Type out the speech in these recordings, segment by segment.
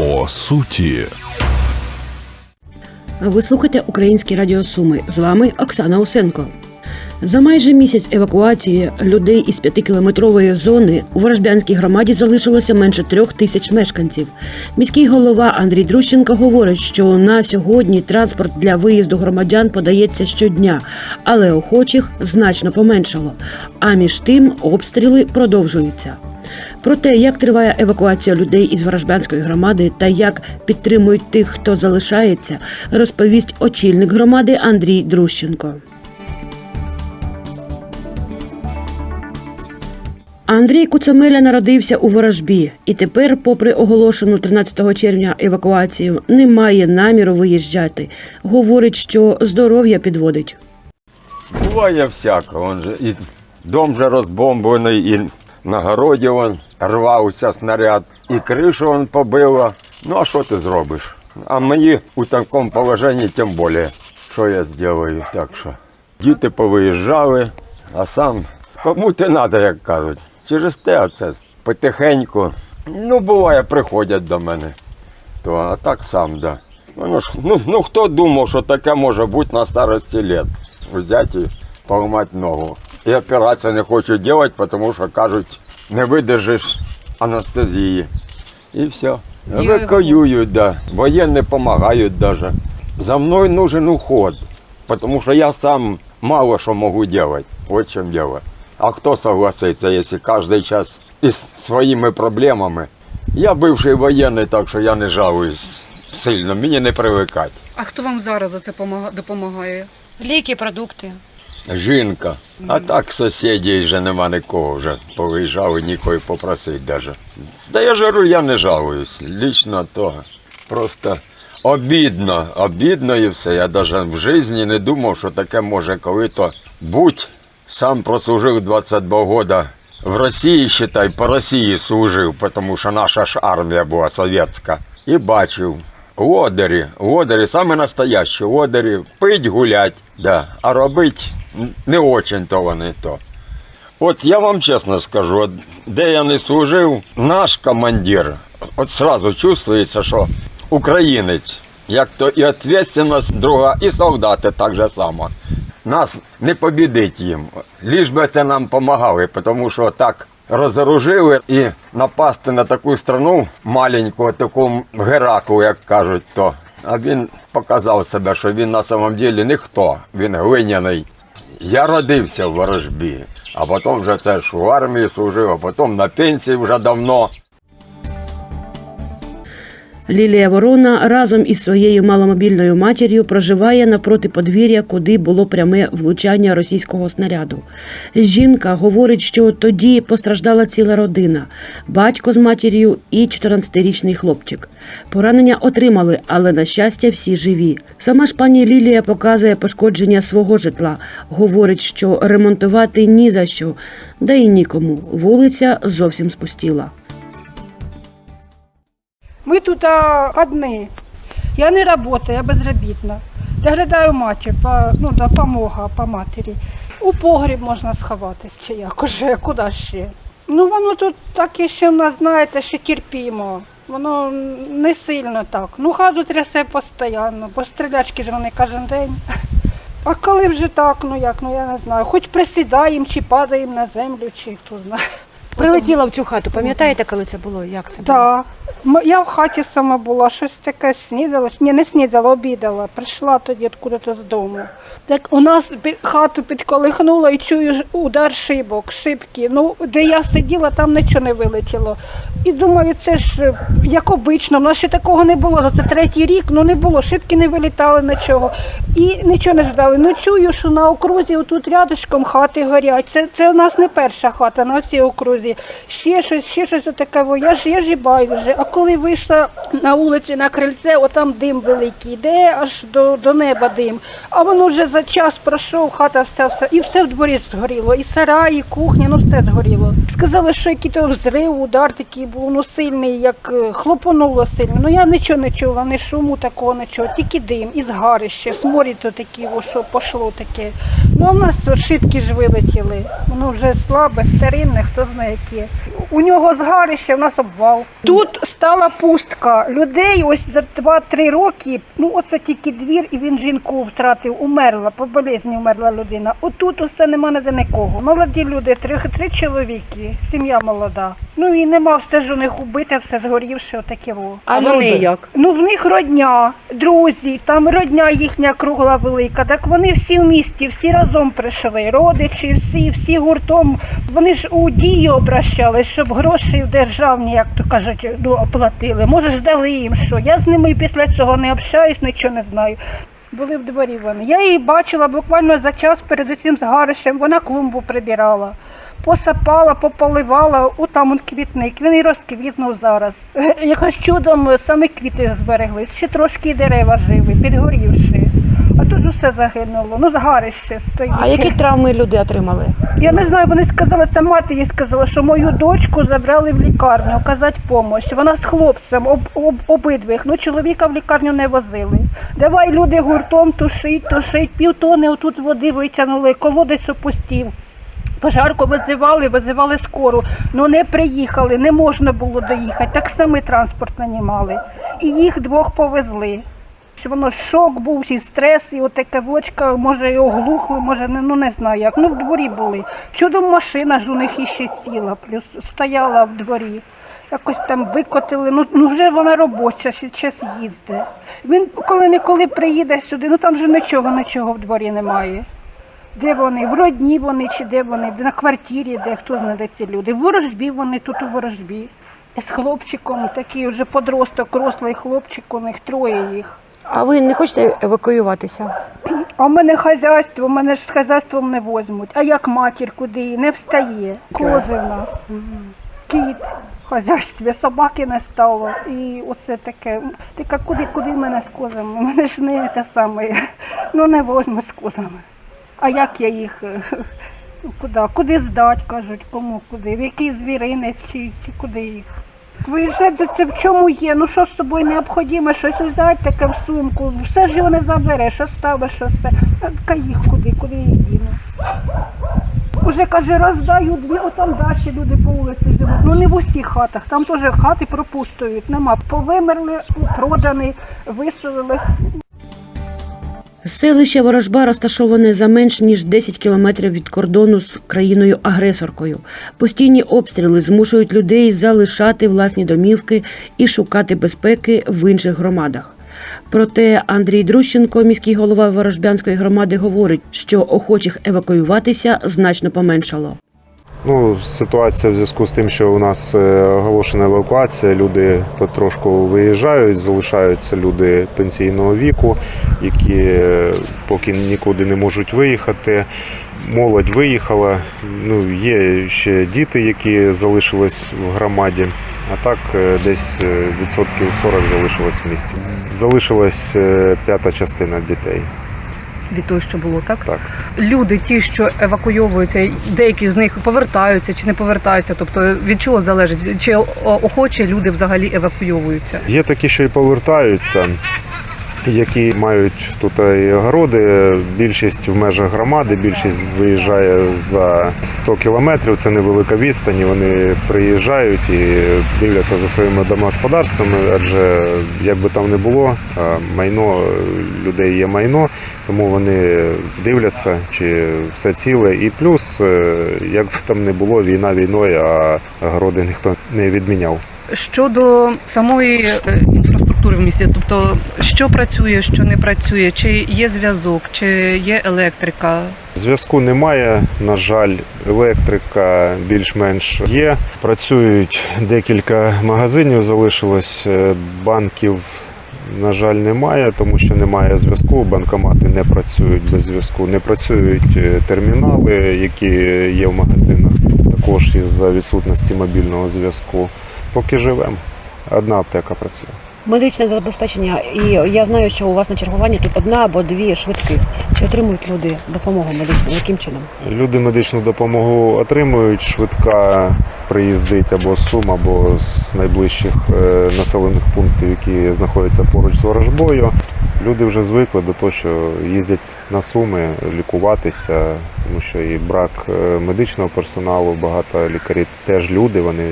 По суті. Ви слухаєте Українські Радіо Суми. З вами Оксана Усенко. За майже місяць евакуації людей із п'ятикілометрової зони у Ворожбянській громаді залишилося менше трьох тисяч мешканців. Міський голова Андрій Друщенко говорить, що на сьогодні транспорт для виїзду громадян подається щодня, але охочих значно поменшало. А між тим обстріли продовжуються. Про те, як триває евакуація людей із Ворожбянської громади та як підтримують тих, хто залишається, розповість очільник громади Андрій Друщенко. Андрій Куцемеля народився у Ворожбі і тепер, попри оголошену 13 червня евакуацію, не має наміру виїжджати. Говорить, що здоров'я підводить. Буває всяко. Он же і дом же розбомблений, і на городі он рвався снаряд, і кришу он побило. Ну а що ти зробиш? А мені у такому положенні тим більше, що я зроблю. Так що діти повиїжджали, а сам кому ти треба, як кажуть. Через те це потихеньку. Ну, буває, приходять до мене. То, а так сам, да. Воно ж, ну, ну хто думав, що таке може бути на старості літ? Взяти і поламати ногу. І операцію не хочуть робити, тому що кажуть, не видержиш анестезії. І все. Евакуюють, да. Воєнні допомагають навіть. За мною нужен уход, тому що я сам мало що можу робити. Вот в чем дело. А хто согласиться, якщо кожен час із своїми проблемами? Я бивший воєнний, так що я не жалуюсь сильно, мені не привикати. А хто вам зараз за це допомагає? Ліки, продукти. Жінка. А так сусідів вже нема нікого вже. Повиїжджали, нікого попросить даже. Да я ж говорю, я не жалуюсь. Лічно то просто обідно, обідно і все. Я навіть в житті не думав, що таке може коли-то бути. Сам прослужив 22 года в Росії, считай, по Росії служив, тому що наша ж армія була совєтська. І бачив. Лодері, лодері, саме настоящі лодері, пить гулять, да, а робить не очень то вони то. От я вам чесно скажу, де я не служив, наш командир, от сразу чувствується, що українець, як то і відповідальність друга, і солдати так же само. Нас не побідить їм, ліж би це нам допомагали, тому що так розоружили і напасти на таку страну маленьку, таку Гераклу, як кажуть, то. А він показав себе, що він на самом деле ніхто, він глиняний. Я родився в ворожбі, а потім вже це ж в армії служив, а потім на пенсії вже давно. Лілія Ворона разом із своєю маломобільною матір'ю проживає напроти подвір'я, куди було пряме влучання російського снаряду. Жінка говорить, що тоді постраждала ціла родина: батько з матір'ю і 14-річний хлопчик. Поранення отримали, але на щастя всі живі. Сама ж пані Лілія показує пошкодження свого житла. Говорить, що ремонтувати ні за що, да й нікому. Вулиця зовсім спустіла. Мы тут а, одни. Я не работаю, я безробітна. Доглядаю матір, по, ну, допомога по матері. У погріб можна сховатись чи як уже, куди ще. Ну воно тут таке ще в нас, знаєте, ще терпімо. Воно не сильно так. Ну хату трясе постійно, бо стрілячки ж вони кожен день. А коли вже так, ну як, ну я не знаю. Хоч присідаємо чи падаємо на землю, чи хто знає. Прилетіла в цю хату, пам'ятаєте, коли це було? Як це було? Так. М- Я в хаті сама була, щось таке снідала. Ні, не снідала, обідала. Прийшла тоді откуда-то з дому. Так у нас хату підколихнуло і чую ж удар шибок, шибки. Ну, де я сиділа, там нічого не вилетіло. І думаю, це ж е, як обично, в нас ще такого не було. Ну, Це третій рік, ну не було, шибки не вилітали нічого. І нічого не ждали. Ну чую, що на окрузі тут рядышком хати горять. Це, це у нас не перша хата на цій окрузі. Ще щось, ще щось таке. Я ж я ж і байдуже. А коли вийшла на вулицю на крильце, отам дим великий, йде аж до, до неба дим. А воно вже за час пройшов, хата вся, все, і все в дворі згоріло. І сарай, і кухня, ну все згоріло. Сказали, що який то взрив, удар такий був ну, сильний, як е, хлопонуло сильно. Ну я нічого не чула, ні шуму такого, нічого, тільки дим із гарища, сморід то такий, о, що пішло таке. Ну а в нас шибки ж вилетіли. Воно вже слабе, старинне, хто знає яке. У нього згарище, в нас обвал. Тут стала пустка. Людей ось за 2-3 роки, ну оце тільки двір, і він жінку втратив, умерла, по болезні вмерла людина. Отут усе нема ніде нікого. Молоді люди, три, три чоловіки, сім'я молода. Ну і нема все ж у них убите, все згорівше, отаке во. А вони як? Ну, в них родня, друзі, там родня їхня кругла велика. Так вони всі в місті, всі разом прийшли. Родичі, всі, всі гуртом. Вони ж у дію обращались, щоб гроші в державні, як то кажуть, ну, оплатили. Може, ж дали їм що. Я з ними після цього не общаюсь, нічого не знаю. Були в дворі вони. Я її бачила буквально за час перед цим згарищем. Вона клумбу прибирала. Посапала, пополивала, у там он квітник. Він і розквітнув зараз. Якось чудом саме квіти збереглись, ще трошки дерева живі, підгорівши. А тут усе загинуло. Ну, згарище стоїть. А які травми люди отримали? Я не знаю, вони сказали, це мати їй сказала, що мою дочку забрали в лікарню, оказати допомогу. Вона з хлопцем, об, об, обидвих. Ну, чоловіка в лікарню не возили. Давай люди гуртом тушить, тушить, півтони отут води витягнули, колодець опустів. Пожарку визивали, визивали скору, ну не приїхали, не можна було доїхати. Так само транспорт нанімали. І їх двох повезли. Воно шок був, і стрес, і отака вочка, може і оглухли, може не, ну не знаю як. Ну в дворі були. Чудом машина ж у них іще сіла, плюс стояла в дворі. Якось там викотили, ну, ну вже вона робоча, ще час їздить. Він коли-неколи приїде сюди, ну там же нічого, нічого в дворі немає. Де вони? В родні вони чи де вони? Де на квартирі, де хто знає, де ці люди. В ворожбі вони тут у ворожбі. З хлопчиком, такий вже подросток, рослий хлопчик, у них троє їх. А ви не хочете евакуюватися? А в мене хазяйство, в мене ж з хазяйством не возьмуть. А як матір куди? її? Не встає. Кози в нас. Кіт хазяйстві, собаки не стало. І оце таке. Така куди, куди мене з козами? У мене ж не те саме. Ну не возьмуть з козами. А як я їх? е, Куди? Куди здать, кажуть, кому куди? В який звіринець чи, чи куди їх? Виїжджати це в чому є? Ну що з собою необхідно, щось взяти таке в сумку. Все ж його не забереш, оставиш все. А ка їх куди, куди їх діну? Уже каже, роздаю дві, отам далі люди по вулиці живуть. Ну не в усіх хатах, там теж хати пропустують, нема. Повимерли, продані, виселили. Селище Ворожба розташоване за менш ніж 10 кілометрів від кордону з країною-агресоркою. Постійні обстріли змушують людей залишати власні домівки і шукати безпеки в інших громадах. Проте Андрій Друщенко, міський голова Ворожбянської громади, говорить, що охочих евакуюватися значно поменшало. Ну, ситуація в зв'язку з тим, що у нас е, оголошена евакуація, люди потрошку виїжджають, залишаються люди пенсійного віку, які е, поки нікуди не можуть виїхати. Молодь виїхала. Ну, є ще діти, які залишились в громаді. А так е, десь відсотків 40 залишилось в місті. Залишилась п'ята частина дітей. Від того, що було, так? Так. Люди, ті, що евакуйовуються, деякі з них повертаються чи не повертаються. Тобто від чого залежить? Чи охоче люди взагалі евакуйовуються? Є такі, що і повертаються, які мають тут і огороди. Більшість в межах громади, більшість виїжджає за 100 кілометрів. Це невелика відстань. Вони приїжджають і дивляться за своїми домогосподарствами, адже як би там не було, майно людей є майно, тому вони дивляться, чи все ціле. І плюс, е, як би там не було, війна війною, а огороди ніхто не відміняв. Щодо самої інфраструктури в місті, тобто що працює, що не працює, чи є зв'язок, чи є електрика. Зв'язку немає. На жаль, електрика більш-менш є. Працюють декілька магазинів, залишилось е, банків. На жаль, немає, тому що немає зв'язку. Банкомати не працюють без зв'язку. Не працюють е, термінали, які є в магазинах, також із-за відсутності мобільного зв'язку. Поки живемо. Одна аптека працює. Медичне забезпечення, і я знаю, що у вас на чергуванні тут одна або дві швидких. Чи отримують люди допомогу медичну? Яким чином? Люди медичну допомогу отримують, швидка приїздить або з Сум, або з найближчих е, населених пунктів, які знаходяться поруч з ворожбою. Люди вже звикли до того, що їздять на суми лікуватися, тому що і брак е, медичного персоналу, багато лікарів теж люди, вони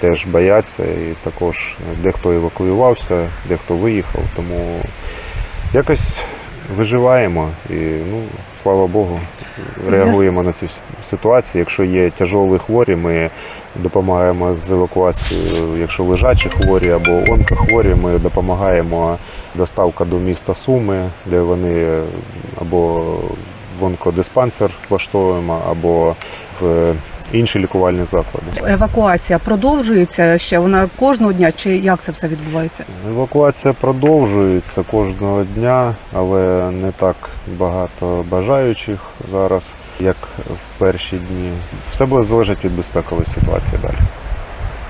теж бояться, і також дехто евакуювався, дехто виїхав. Тому якось виживаємо і ну, слава Богу, реагуємо на ці всі ситуації. Якщо є тяжолі хворі, ми допомагаємо з евакуацією. Якщо лежачі хворі або онкохворі, ми допомагаємо доставка до міста Суми, де вони або в онкодиспансер влаштовуємо, або в інші лікувальні заклади. Евакуація продовжується ще. Вона кожного дня чи як це все відбувається? Евакуація продовжується кожного дня, але не так багато бажаючих зараз, як в перші дні. Все буде залежати від безпекової ситуації далі.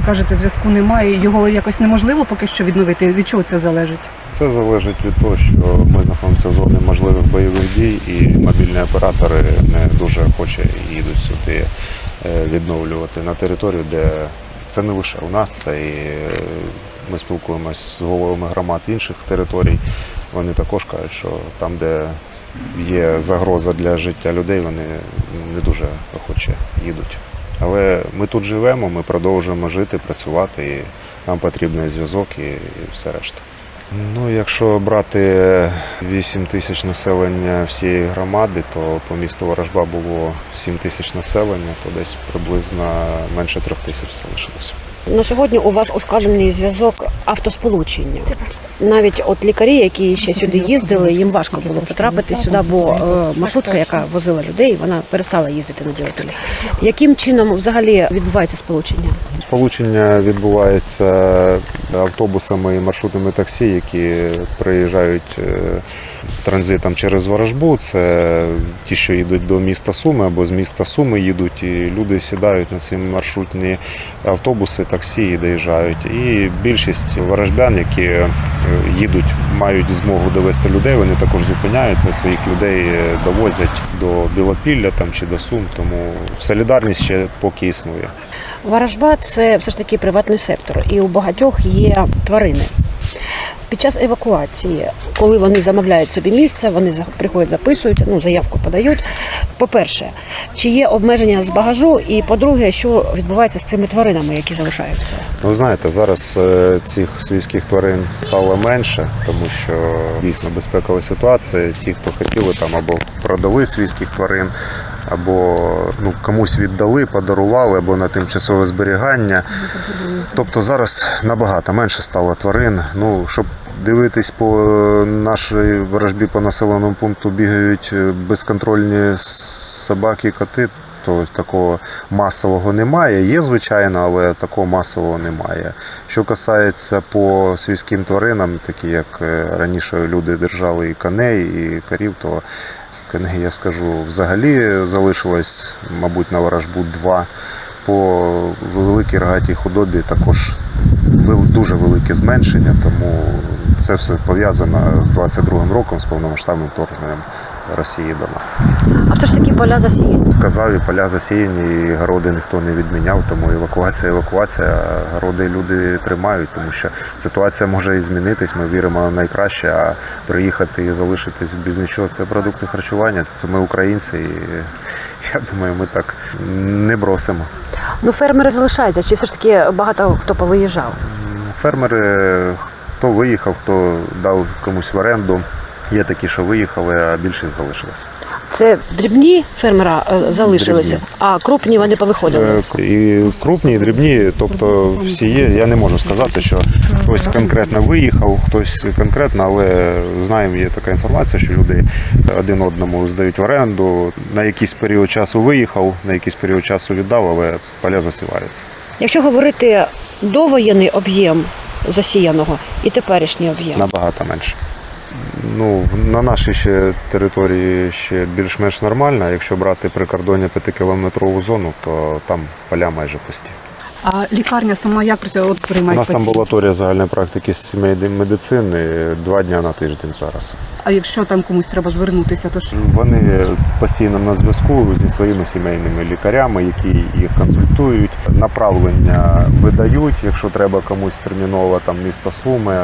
Кажете, зв'язку немає. Його якось неможливо поки що відновити. Від чого це залежить? Це залежить від того, що ми знаходимося в зоні можливих бойових дій, і мобільні оператори не дуже охоче їдуть сюди відновлювати на територію, де це не лише у нас, це і е, ми спілкуємось з головами громад інших територій. Вони також кажуть, що там, де є загроза для життя людей, вони не дуже охоче їдуть. Але ми тут живемо, ми продовжуємо жити, працювати, і нам потрібний зв'язок і все решта. Ну, якщо брати 8 тисяч населення всієї громади, то по місту Ворожба було 7 тисяч населення, то десь приблизно менше трьох тисяч залишилося. На сьогодні у вас ускладнений зв'язок автосполучення. Навіть от лікарі, які ще сюди їздили, їм важко було потрапити сюди, бо е, маршрутка, яка возила людей, вона перестала їздити на Білопіль. Яким чином взагалі відбувається сполучення? Сполучення відбувається автобусами і маршрутними таксі, які приїжджають е, транзитом через Ворожбу. Це ті, що їдуть до міста Суми або з міста Суми їдуть, і люди сідають на ці маршрутні автобуси, таксі і доїжджають. І більшість ворожбян, які е, їдуть, мають змогу довести людей, вони також зупиняються, своїх людей е, довозять до Білопілля там чи до Сум. Тому солідарність ще поки існує. Ворожба це все ж таки приватний сектор, і у багатьох є тварини. Під час евакуації, коли вони замовляють собі місце, вони приходять, записуються, ну заявку подають. По-перше, чи є обмеження з багажу, і по-друге, що відбувається з цими тваринами, які залишаються? Ну, знаєте, зараз е, цих свійських тварин стало менше, тому що дійсно безпекова ситуація. Ті, хто хотіли там або продали свійських тварин, або ну, комусь віддали, подарували, або на тимчасове зберігання. Тобто зараз набагато менше стало тварин. Ну, щоб дивитись по нашій ворожбі по населеному пункту бігають е, безконтрольні собаки, коти. То такого масового немає. Є, звичайно, але такого масового немає. Що касається по свійським тваринам, такі як е, раніше люди держали і коней, і корів, то коней, я скажу, взагалі залишилось, мабуть, на ворожбу два. По великій рогатій худобі також дуже велике зменшення, тому це все пов'язано з 22-м роком, з повномасштабним вторгненням Росії до нас. А все ж таки поля засіяні. Сказав, і поля засіяні, і городи ніхто не відміняв, тому евакуація, евакуація, а городи люди тримають, тому що ситуація може і змінитись. Ми віримо в найкраще, а приїхати і залишитись без нічого це продукти харчування. Це ми українці, і я думаю, ми так не бросимо. Ну фермери залишаються, чи все ж таки багато хто повиїжджав? Фермери, хто виїхав, хто дав комусь в оренду. Є такі, що виїхали, а більшість залишилась. Це дрібні фермера е, залишилися, Дрібні. а крупні вони повиходили. Е, І крупні, і дрібні, тобто всі є. Я не можу сказати, що хтось конкретно виїхав, хтось конкретно, але знаємо, є така інформація, що люди один одному здають в оренду. На якийсь період часу виїхав, на якийсь період часу віддав, але поля засіваються. Якщо говорити довоєнний об'єм засіяного і теперішній об'єм, Набагато менше. Ну, на нашій ще території ще більш-менш нормально. Якщо брати прикордоння 5-кілометрову зону, то там поля майже пусті. А лікарня сама як працює? От У приймають нас амбулаторія загальної практики сімейної медицини два дня на тиждень зараз. А якщо там комусь треба звернутися, то ж Вони постійно на зв'язку зі своїми сімейними лікарями, які їх консультують. Направлення видають, якщо треба комусь терміново там місто Суми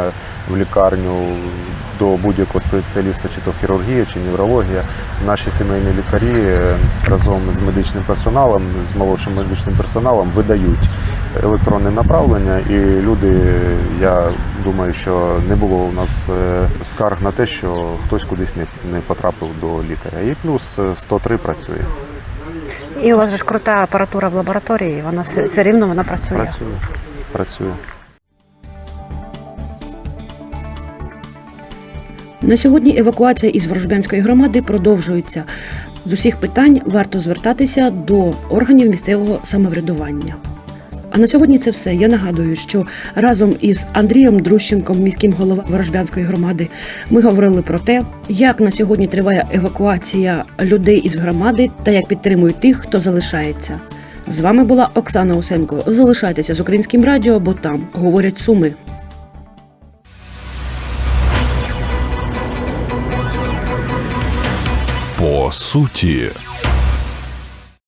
в лікарню до будь-якого спеціаліста, чи то хірургія, чи неврологія. Наші сімейні лікарі е, разом з медичним персоналом, з молодшим медичним персоналом видають електронне направлення, і люди, я думаю, що не було у нас е, скарг на те, що хтось кудись не, потрапив до лікаря. І плюс е, 103 працює. І у вас же ж крута апаратура в лабораторії, вона все, все рівно вона працює. Працює. Працює. На сьогодні евакуація із Ворожбянської громади продовжується. З усіх питань варто звертатися до органів місцевого самоврядування. А на сьогодні це все. Я нагадую, що разом із Андрієм Друщенком, міським голова Ворожбянської громади, ми говорили про те, як на сьогодні триває евакуація людей із громади та як підтримують тих, хто залишається. З вами була Оксана Усенко. Залишайтеся з українським радіо, бо там говорять суми. По суті.